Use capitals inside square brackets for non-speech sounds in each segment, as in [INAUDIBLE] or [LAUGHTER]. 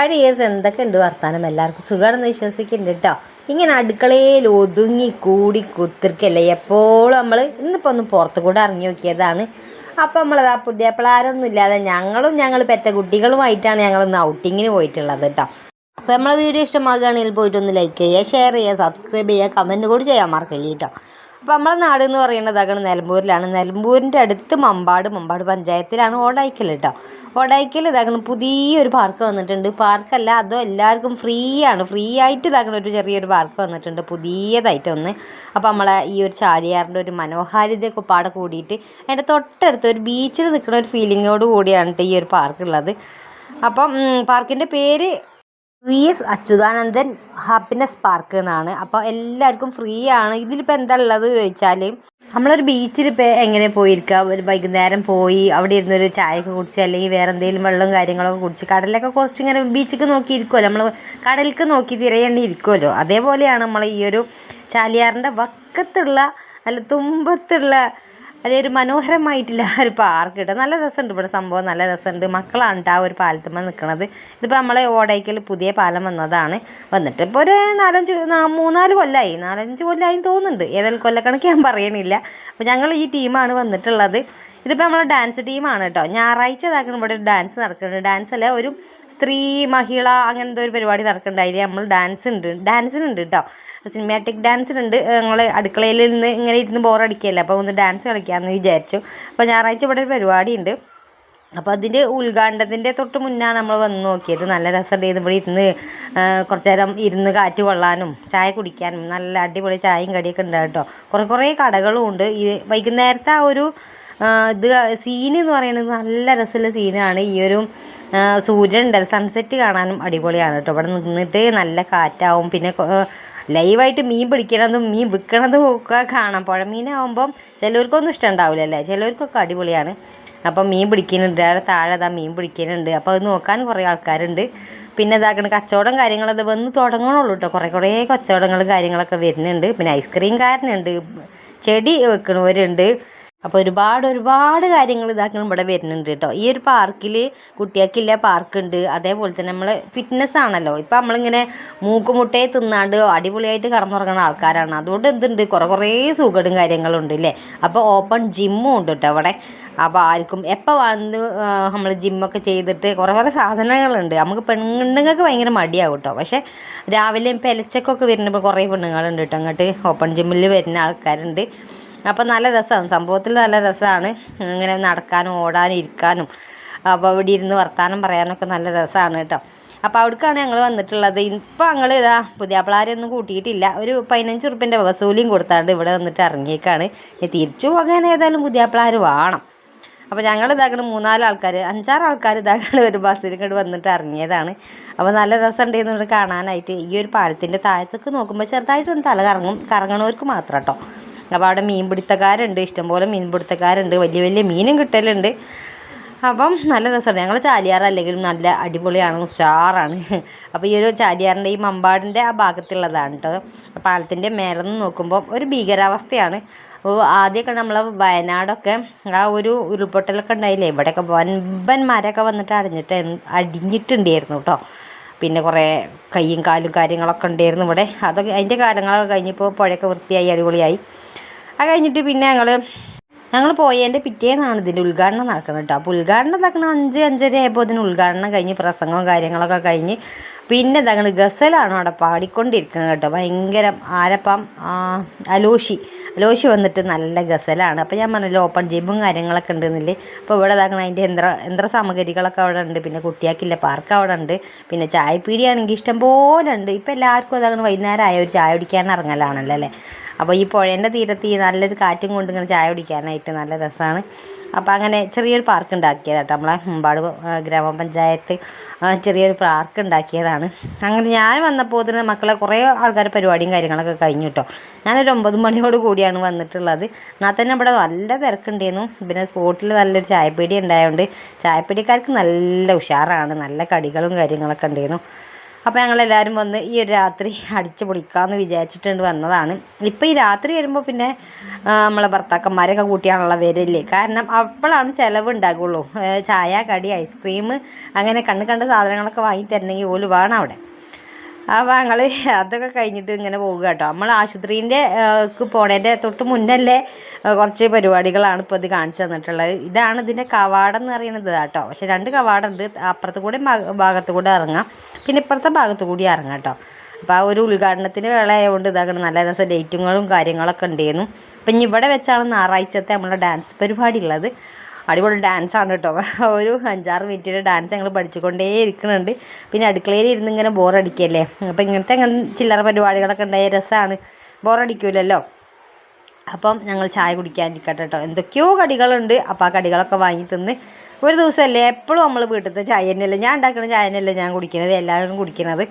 കഴിഞ്ഞ കേസ് എന്തൊക്കെ ഉണ്ട് വർത്താനം? എല്ലാവർക്കും സുഖമാണെന്ന് വിശ്വസിക്കുന്നുണ്ട് കേട്ടോ ഇങ്ങനെ അടുക്കളയിൽ ഒതുങ്ങി കൂടി കുത്തിരിക്കല്ലേ? എപ്പോഴും നമ്മൾ ഇന്നിപ്പോൾ ഒന്ന് പുറത്ത് കൂടെ ഇറങ്ങി നോക്കിയതാണ്. അപ്പോൾ നമ്മളത് ആ പിള്ളേരൊന്നും ഇല്ലാതെ ഞങ്ങളും ഞങ്ങൾ പെറ്റ കുട്ടികളുമായിട്ടാണ് ഞങ്ങൾ ഇന്ന് ഔട്ടിങ്ങിന് പോയിട്ടുള്ളത് കേട്ടോ അപ്പോൾ നമ്മളെ വീഡിയോ ഇഷ്ടമാകുകയാണെങ്കിൽ പോയിട്ടൊന്ന് ലൈക്ക് ചെയ്യുക ഷെയർ ചെയ്യുക സബ്സ്ക്രൈബ് ചെയ്യുക കമന്റ് കൂടി ചെയ്യാൻ മറക്കില്ല കേട്ടോ അപ്പോൾ നമ്മളെ നാട് എന്ന് പറയുന്നത് അതാണ് നിലമ്പൂരിലാണ്. നിലമ്പൂരിന്റെ അടുത്ത് മമ്പാട് മമ്പാട് പഞ്ചായത്തിലാണ് ഓടായിക്കൽ കേട്ടോ ഓടായിക്കൽ ഇതാകണം പുതിയൊരു പാർക്ക് വന്നിട്ടുണ്ട്. പാർക്കല്ല അതോ എല്ലാവർക്കും ഫ്രീ ആണ് ഫ്രീ ആയിട്ട് ഇതാക്കണം ഒരു ചെറിയൊരു പാർക്ക് വന്നിട്ടുണ്ട്. പുതിയതായിട്ട് ഒന്ന്. അപ്പോൾ നമ്മളെ ഈ ഒരു ചാലിയാറിന്റെ ഒരു മനോഹാരിതയൊക്കെ പാടെ കൂടിയിട്ട് അതിന്റെ തൊട്ടടുത്ത് ഒരു ബീച്ചിൽ നിൽക്കുന്ന ഒരു ഫീലിങ്ങോട് കൂടിയാണ് ഈ ഒരു പാർക്ക് ഉള്ളത് അപ്പം പാർക്കിന്റെ പേര് V S Achuthanandan happiness park എന്നാണ്. അപ്പോൾ എല്ലാവർക്കും ഫ്രീ ആണ്. ഇതിലിപ്പോൾ എന്താ ഉള്ളത് ചോദിച്ചാൽ നമ്മളൊരു ബീച്ചിൽ ഇപ്പോൾ എങ്ങനെ പോയിരിക്കുക ഒരു വൈകുന്നേരം പോയി അവിടെ ഇരുന്നൊരു ചായയൊക്കെ കുടിച്ച് അല്ലെങ്കിൽ വേറെ എന്തെങ്കിലും വെള്ളം കാര്യങ്ങളൊക്കെ കുടിച്ച് കടലൊക്കെ കുറച്ച് ഇങ്ങനെ ബീച്ചിക്ക് നോക്കി ഇരിക്കുമല്ലോ നമ്മൾ കടലിലേക്ക് നോക്കി തിരയേണ്ടി ഇരിക്കുമല്ലോ അതേപോലെയാണ് നമ്മൾ ഈ ഒരു ചാലിയാറിന്റെ വക്കത്തുള്ള അല്ല തുമ്പത്തുള്ള അതൊരു മനോഹരമായിട്ടുള്ള ഒരു പാർക്ക് നല്ല രസമുണ്ട് ഇവിടെ സംഭവം നല്ല രസമുണ്ട്. മക്കളാണ് കേട്ടോ ആ ഒരു പാലത്തുമ്മ നിൽക്കുന്നത് ഇതിപ്പോൾ നമ്മളെ ഓടയ്ക്കൽ പുതിയ പാലം വന്നതാണ്. വന്നിട്ട് ഇപ്പോൾ ഒരു നാലഞ്ച് മൂന്നാൽ കൊല്ലമായി നാലഞ്ച് കൊല്ലമായി തോന്നുന്നുണ്ട്. ഏതായാലും കൊല്ലക്കണക്ക് ഞാൻ പറയണില്ല. അപ്പോൾ ഞങ്ങൾ ഈ ടീമാണ് വന്നിട്ടുള്ളത്. ഇതിപ്പോൾ നമ്മളെ ഡാൻസ് ടീമാണ് കേട്ടോ ഞായറാഴ്ച ഇതാക്കണം. ഇവിടെ ഒരു ഡാൻസ് നടക്കുന്നുണ്ട്. ഡാൻസ് അല്ല ഒരു സ്ത്രീ മഹിള അങ്ങനത്തെ ഒരു പരിപാടി നടക്കുന്നുണ്ട്. അതിൽ നമ്മൾ ഡാൻസ് ഉണ്ട്. ഡാൻസിനുണ്ട് കേട്ടോ സിനിമാറ്റിക് ഡാൻസിനുണ്ട് ഞങ്ങൾ അടുക്കളയിൽ നിന്ന് ഇങ്ങനെ ഇരുന്ന് ബോറടിക്കുകയല്ലേ അപ്പോൾ ഒന്ന് ഡാൻസ് കളിക്കാമെന്ന് വിചാരിച്ചു. അപ്പോൾ ഞായറാഴ്ച ഇവിടെ ഒരു പരിപാടി ഉണ്ട്. അപ്പോൾ അതിന്റെ ഉദ്ഘാടനത്തിന്റെ തൊട്ട് മുന്നാണ് നമ്മൾ വന്ന് നോക്കിയത്. നല്ല രസമുണ്ട്. ഇവിടെ ഇരുന്ന് കുറച്ച് നേരം ഇരുന്ന് കാറ്റ് കൊള്ളാനും ചായ കുടിക്കാനും നല്ല അടിപൊളി ചായയും കടിയൊക്കെ ഉണ്ട് കേട്ടോ കുറേ കുറേ കടകളും ഉണ്ട്. ഈ വൈകുന്നേരത്തെ ആ ഒരു ഇത് സീൻ എന്ന് പറയുന്നത് നല്ല രസമുള്ള സീനാണ് ഈ ഒരു സൂര്യൻ ഉണ്ടല്ലോ സൺസെറ്റ് കാണാനും അടിപൊളിയാണ് കേട്ടോ. ഇവിടെ നിന്നിട്ട് നല്ല കാറ്റാവും. പിന്നെ ലൈവായിട്ട് മീൻ പിടിക്കണതും മീൻ വിൽക്കണതും ഒക്കെ കാണാം. പുഴ മീനാവുമ്പം ചിലവർക്കൊന്നും ഇഷ്ടമുണ്ടാവില്ലല്ലേ ചിലവർക്കൊക്കെ അടിപൊളിയാണ്. അപ്പം മീൻ പിടിക്കുന്നുണ്ട്. അവിടെ താഴെ അതാ മീൻ പിടിക്കുന്നുണ്ട്. അപ്പോൾ അത് നോക്കാൻ കുറേ ആൾക്കാരുണ്ട്. പിന്നെ ഇതാക്കണ കച്ചവടം കാര്യങ്ങളത് വന്ന് തുടങ്ങണുള്ളൂ കേട്ടോ. കുറേ കുറേ കച്ചവടങ്ങൾ കാര്യങ്ങളൊക്കെ വരുന്നുണ്ട്. പിന്നെ ഐസ്ക്രീം കാരനുണ്ട് ചെടി വെക്കണവരുണ്ട്. അപ്പോൾ ഒരുപാട് ഒരുപാട് കാര്യങ്ങൾ ഇതാക്കണം ഇവിടെ വരുന്നുണ്ട് കേട്ടോ. ഈ ഒരു പാർക്കിൽ കുട്ടികൾക്കില്ല പാർക്കുണ്ട്. അതേപോലെ തന്നെ നമ്മൾ ഫിറ്റ്നസ് ആണല്ലോ. ഇപ്പം നമ്മളിങ്ങനെ മൂക്കുമുട്ടയെ തിന്നാണ്ട് അടിപൊളിയായിട്ട് കടന്നുറങ്ങുന്ന ആൾക്കാരാണ്. അതുകൊണ്ട് എന്തുണ്ട്? കുറേ കുറേ സുഖടും കാര്യങ്ങളുണ്ട് ഇല്ലേ? അപ്പോൾ ഓപ്പൺ ജിമ്മും ഉണ്ട് കേട്ടോ അവിടെ അപ്പോൾ ആർക്കും എപ്പോൾ വന്ന് നമ്മൾ ജിമ്മൊക്കെ ചെയ്തിട്ട് കുറേ കുറേ സാധനങ്ങളുണ്ട്. നമുക്ക് പെണ്ണുങ്ങൾക്ക് ഭയങ്കര മടിയാവും കേട്ടോ. പക്ഷേ രാവിലെ പെലച്ചക്കൊക്കെ വരുന്നപ്പോൾ കുറേ പെണ്ണുങ്ങളുണ്ട് കേട്ടോ. അങ്ങോട്ട് ഓപ്പൺ ജിമ്മിൽ വരുന്ന ആൾക്കാരുണ്ട്. അപ്പോൾ നല്ല രസമാണ്. സംഭവത്തിൽ നല്ല രസമാണ്. ഇങ്ങനെ നടക്കാനും ഓടാനും ഇരിക്കാനും. അപ്പോൾ അവിടെ ഇരുന്ന് വർത്താനം പറയാനൊക്കെ നല്ല രസമാണ് കേട്ടോ. അപ്പോൾ അവിടേക്കാണ് ഞങ്ങൾ വന്നിട്ടുള്ളത്. ഇപ്പോൾ ഞങ്ങൾ ഇതാ പുതിയാപ്പിളാരെയൊന്നും കൂട്ടിയിട്ടില്ല. ഒരു പതിനഞ്ച് ഉറുപ്പ്യന്റെ വസൂലിയും കൊടുത്താണ്ട് ഇവിടെ വന്നിട്ട് ഇറങ്ങിയേക്കാണ്. തിരിച്ചു പോകാൻ ഏതായാലും പുതിയാപ്പിളാർ വേണം. അപ്പോൾ ഞങ്ങൾ ഇതാക്കണം മൂന്നാൽ ആൾക്കാർ അഞ്ചാറ് ആൾക്കാർ ഇതാക്കണം ഒരു ബസ്സിൽ ഇങ്ങോട്ട് വന്നിട്ട് ഇറങ്ങിയതാണ്. അപ്പോൾ നല്ല രസമുണ്ടെന്ന് ഇവിടെ കാണാനായിട്ട് ഈ ഒരു പാലത്തിന്റെ താഴത്തേക്ക് നോക്കുമ്പോൾ ചെറുതായിട്ടൊന്ന് തല കറങ്ങും കറങ്ങണവർക്ക് മാത്രം കേട്ടോ. അപ്പോൾ അവിടെ മീൻ പിടുത്തക്കാരുണ്ട്. ഇഷ്ടംപോലെ മീൻ പിടുത്തക്കാരുണ്ട്. വലിയ വലിയ മീനും കിട്ടലുണ്ട്. അപ്പം നല്ല രസമാണ്. ഞങ്ങൾ ചാലിയാർ അല്ലെങ്കിലും നല്ല അടിപൊളിയാണ് ഉഷാറാണ്. അപ്പോൾ ഈ ഒരു ചാലിയാറിന്റെ ഈ മമ്പാടിന്റെ ആ ഭാഗത്തുള്ളതാണ് കേട്ടോ പാലത്തിന്റെ മേലെ നിന്ന് നോക്കുമ്പോൾ ഒരു ഭീകരാവസ്ഥയാണ്. അപ്പോൾ ആദ്യമൊക്കെ നമ്മൾ വയനാടൊക്കെ ആ ഒരു ഉരുൾപൊട്ടലൊക്കെ ഉണ്ടായില്ലേ? ഇവിടെയൊക്കെ വൻപൻ മരമൊക്കെ വന്നിട്ട് അടിഞ്ഞിട്ട് അടിഞ്ഞിട്ടുണ്ടായിരുന്നു കേട്ടോ പിന്നെ കുറേ കയ്യും കാലും കാര്യങ്ങളൊക്കെ ഉണ്ടായിരുന്നു ഇവിടെ. അതൊക്കെ അതിന്റെ കാലങ്ങളൊക്കെ കഴിഞ്ഞപ്പോൾ പുഴയൊക്കെ വൃത്തിയായി അടിപൊളിയായി. അത് കഴിഞ്ഞിട്ട് പിന്നെ ഞങ്ങൾ ഞങ്ങൾ പോയതിന്റെ പിറ്റേന്നാണ് ഇതിന്റെ ഉദ്ഘാടനം നടക്കുന്നത് കേട്ടോ അപ്പോൾ ഉദ്ഘാടനം നടക്കുന്ന അഞ്ച് അഞ്ചര ആയപ്പോൾ ഇതിന് ഉദ്ഘാടനം കഴിഞ്ഞ് പ്രസംഗവും കാര്യങ്ങളൊക്കെ കഴിഞ്ഞ് പിന്നെ ഞങ്ങൾ ഗസലാണ് അവിടെ പാടിക്കൊണ്ടിരിക്കുന്നത് കേട്ടോ ഭയങ്കര ആരപ്പം അലോഷി അലോഷി വന്നിട്ട് നല്ല ഗസലാണ്. അപ്പോൾ ഞാൻ പറഞ്ഞല്ലോ ഓപ്പൺ ജിമ്മും കാര്യങ്ങളൊക്കെ ഉണ്ടെന്നില്ലേ അപ്പോൾ ഇവിടെ ഇതാക്കണം അതിന്റെ യന്ത്ര യന്ത്ര സാമഗ്രികളൊക്കെ അവിടെ ഉണ്ട്. പിന്നെ കുട്ടിയാക്കില്ല പാർക്ക് അവിടെ ഉണ്ട്. പിന്നെ ചായപ്പീടിയാണെങ്കിൽ ഇഷ്ടം പോലെ ഉണ്ട്. ഇപ്പോൾ എല്ലാവർക്കും അതാകണം വൈകുന്നേരം ആയ ഒരു ചായ കുടിക്കാൻ ഇറങ്ങലാണല്ലോ അല്ലേ? അപ്പോൾ ഈ പുഴേന്റെ തീരത്ത് ഈ നല്ലൊരു കാറ്റും കൊണ്ട് ഇങ്ങനെ ചായ കുടിക്കാനായിട്ട് നല്ല രസമാണ്. അപ്പോൾ അങ്ങനെ ചെറിയൊരു പാർക്ക് ഉണ്ടാക്കിയത് കേട്ടോ നമ്മളെ മുമ്പാട് ഗ്രാമപഞ്ചായത്ത് ചെറിയൊരു പാർക്ക് ഉണ്ടാക്കിയതാണ്. അങ്ങനെ ഞാൻ വന്നപ്പോൾ തന്നെ മക്കളെ കുറേ ആൾക്കാർ പരിപാടിയും കാര്യങ്ങളൊക്കെ കഴിഞ്ഞു കേട്ടോ. ഞാനൊരു ഒമ്പത് മണിയോട് കൂടിയാണ് വന്നിട്ടുള്ളത്. എന്നാൽ തന്നെ ഇവിടെ നല്ല തിരക്കുണ്ടായിരുന്നു. പിന്നെ സ്പോട്ടിൽ നല്ലൊരു ചായപ്പീടി ഉണ്ടായതുകൊണ്ട് ചായപ്പീടിക്കാർക്ക് നല്ല ഉഷാറാണ്. നല്ല കടികളും കാര്യങ്ങളൊക്കെ ഉണ്ടായിരുന്നു. അപ്പോൾ ഞങ്ങളെല്ലാവരും വന്ന് ഈ ഒരു രാത്രി അടിച്ച് പൊളിക്കാമെന്ന് വിചാരിച്ചിട്ടുണ്ട് വന്നതാണ്. ഇപ്പോൾ ഈ രാത്രി വരുമ്പോൾ പിന്നെ നമ്മളെ ഭർത്താക്കന്മാരൊക്കെ കൂട്ടിയാണുള്ള വരില്ലേ കാരണം അപ്പോഴാണ് ചിലവ് ഉണ്ടാകുള്ളൂ ചായ കടി ഐസ്ക്രീം അങ്ങനെ കണ്ണ് കണ്ട സാധനങ്ങളൊക്കെ വാങ്ങി തരണമെങ്കിൽ ഓൽ വേണം അവിടെ. അപ്പോൾ ഞങ്ങൾ അതൊക്കെ കഴിഞ്ഞിട്ട് ഇങ്ങനെ പോവുക കേട്ടോ. നമ്മൾ ആശുപത്രീന്റെ പോണേന്റെ തൊട്ട് മുന്നല്ലേ കുറച്ച് പരിപാടികളാണ് ഇപ്പോൾ ഇത് കാണിച്ചു തന്നിട്ടുള്ളത്. ഇതാണ് ഇതിന്റെ കവാടം എന്ന് പറയുന്നത് കേട്ടോ. പക്ഷെ രണ്ട് കവാടമുണ്ട് അപ്പുറത്ത് കൂടെ ഭാഗ- ഭാഗത്ത് കൂടെ ഇറങ്ങാം. പിന്നെ ഇപ്പുറത്തെ ഭാഗത്ത് കൂടി ഇറങ്ങാം കേട്ടോ. അപ്പോൾ ആ ഒരു ഉദ്ഘാടനത്തിന് വേള ആയതുകൊണ്ട് ഇതാക്കണം നല്ല രസം ഡേറ്റുകളും കാര്യങ്ങളൊക്കെ ഉണ്ടായിരുന്നു അപ്പം ഇനി ഇവിടെ വെച്ചാണ് ഞായറാഴ്ചത്തെ നമ്മളെ ഡാൻസ് പരിപാടി ഉള്ളത്. അടിപൊളി ഡാൻസ് ആണ് കേട്ടോ [LAUGHS] ഒരു അഞ്ചാറ് മിനിറ്റിന്റെ ഡാൻസ് ഞങ്ങൾ പഠിച്ചുകൊണ്ടേ ഇരിക്കുന്നുണ്ട് പിന്നെ അടുക്കളയിൽ ഇരുന്ന് ഇങ്ങനെ ബോറടിക്കല്ലേ അപ്പം ഇങ്ങനത്തെ അങ്ങനെ ചില്ലറ പരിപാടികളൊക്കെ ഉണ്ടായ രസമാണ് ബോറടിക്കൂലല്ലോ അപ്പം ഞങ്ങൾ ചായ കുടിക്കാനിരിക്കട്ടെ കേട്ടോ എന്തൊക്കെയോ കടികളുണ്ട്. അപ്പോൾ ആ കടികളൊക്കെ വാങ്ങി തിന്ന് ഒരു ദിവസമല്ലേ എപ്പോഴും നമ്മൾ വീട്ടിലത്തെ ചായ തന്നെയല്ലേ? ഞാൻ ഉണ്ടാക്കുന്ന ചായ തന്നെയല്ലേ ഞാൻ കുടിക്കുന്നത് എല്ലാവരും കുടിക്കുന്നത്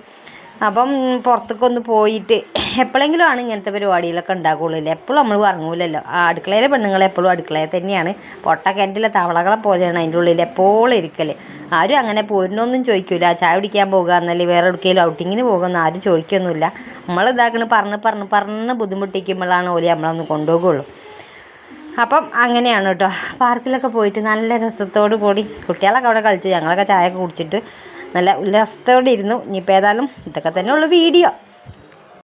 അപ്പം പുറത്തേക്ക് ഒന്ന് പോയിട്ട് എപ്പോഴെങ്കിലും ആണ് ഇങ്ങനത്തെ പരിപാടികളൊക്കെ ഉണ്ടാകുള്ളൂ അല്ലേ എപ്പോഴും നമ്മൾ ഇറങ്ങൂലല്ലോ ആ അടുക്കളയിലെ പെണ്ണുങ്ങൾ എപ്പോഴും അടുക്കളയിൽ തന്നെയാണ്. പൊട്ട കിണറ്റിലെ തവളകളെ പോലെയാണ് അതിന്റെ ഉള്ളിൽ എപ്പോഴും ഇരിക്കൽ ആരും അങ്ങനെ പോരുന്നൊന്നും ചോദിക്കില്ല ചായ കുടിക്കാൻ പോകുക എന്നല്ലേ വേറെ എവിടേക്കെങ്കിലും ഔട്ടിങ്ങിന് പോകുമെന്ന് ആരും ചോദിക്കൊന്നുമില്ല. നമ്മൾ ഇതാക്കണ് പറഞ്ഞ് പറഞ്ഞ് പറഞ്ഞ് ബുദ്ധിമുട്ടിക്കുമ്പോഴാണ് ഓലി നമ്മളൊന്ന് കൊണ്ടുപോകുള്ളൂ. അപ്പം അങ്ങനെയാണ് കേട്ടോ. പാർക്കിലൊക്കെ പോയിട്ട് നല്ല രസത്തോടു കൂടി കുട്ടികളൊക്കെ അവിടെ കളിച്ചു. ഞങ്ങളൊക്കെ ചായ ഒക്കെ കുടിച്ചിട്ട് നല്ല ഉല്ലാസത്തോടെ ഇരുന്നു. ഇനിയിപ്പോൾ ഏതായാലും ഇതൊക്കെ തന്നെയുള്ളൂ വീഡിയോ.